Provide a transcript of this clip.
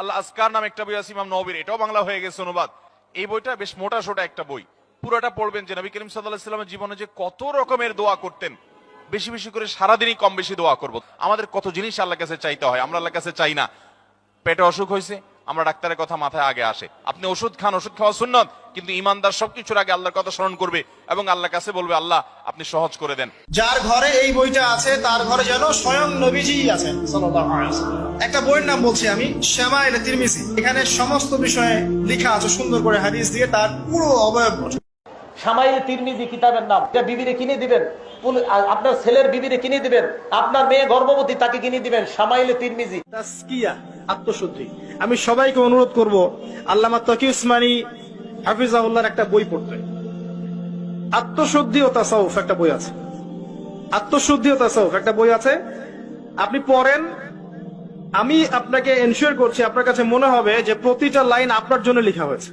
আল্লাহ আসকার নাম একটা বই আছে ইমাম নবীর, এটাও বাংলা হয়ে গেছে অনুবাদ। এই বইটা বেশ মোটা সোটা একটা বই। পুরোটা পড়বেন যে নবী করিম সাল্লাহ সাল্লামের জীবনে যে কত রকমের দোয়া করতেন, বেশি বেশি করে সারাদিনই কম বেশি দোয়া করব। আমাদের কত জিনিস আল্লাহ কাছে চাইতে হয়, আমরা আল্লাহ কাছে চাই না। পেটে অসুখ হয়েছে আমরা ডাক্তারের কথা মাথায় আগে আসে। আপনি ওষুধ খান ওষুধ খাওয়া সুন্নত কিন্তু ইমানদার সবকিছুর আগে আল্লাহর কথা স্মরণ করবে এবং আল্লাহর কাছে বলবে আল্লাহ আপনি সহজ করে দেন। যার ঘরে এই বইটা আছে তার ঘরে যেন স্বয়ং নবীজি আছেন সাল্লাল্লাহু আলাইহি ওয়াসাল্লাম। একটা বইয়ের নাম বলছি আমি শ্যামা এর তিরমিজি। এখানে সমস্ত বিষয়ে লেখা আছে সুন্দর করে হাদিস দিয়ে তার পুরো অবয়ব সামাইল তিরমিজি কিতাবের নাম। এটা বিবিরে কিনে দিবেন। আপনার ছেলের বিবিরে কিনে দিবেন। আপনার মেয়ে গর্ভবতী তাকে কিনে দিবেন। সামাইলে তিরমিজি। তাসকিয়া। আত্মশুদ্ধি। আমি সবাইকে অনুরোধ করব, আল্লামা তকি উসমানী হাফিজাউল্লাহর একটা বই পড়তে। আত্মশুদ্ধি ও তাসাউফ একটা বই আছে। আত্মশুদ্ধি ও তাসাউফ একটা বই আছে। আপনি পড়েন, আমি আপনাকে এনশিওর করছি, আপনার কাছে মনে হবে যে প্রতিটা লাইন আপনার জন্য লেখা হয়েছে।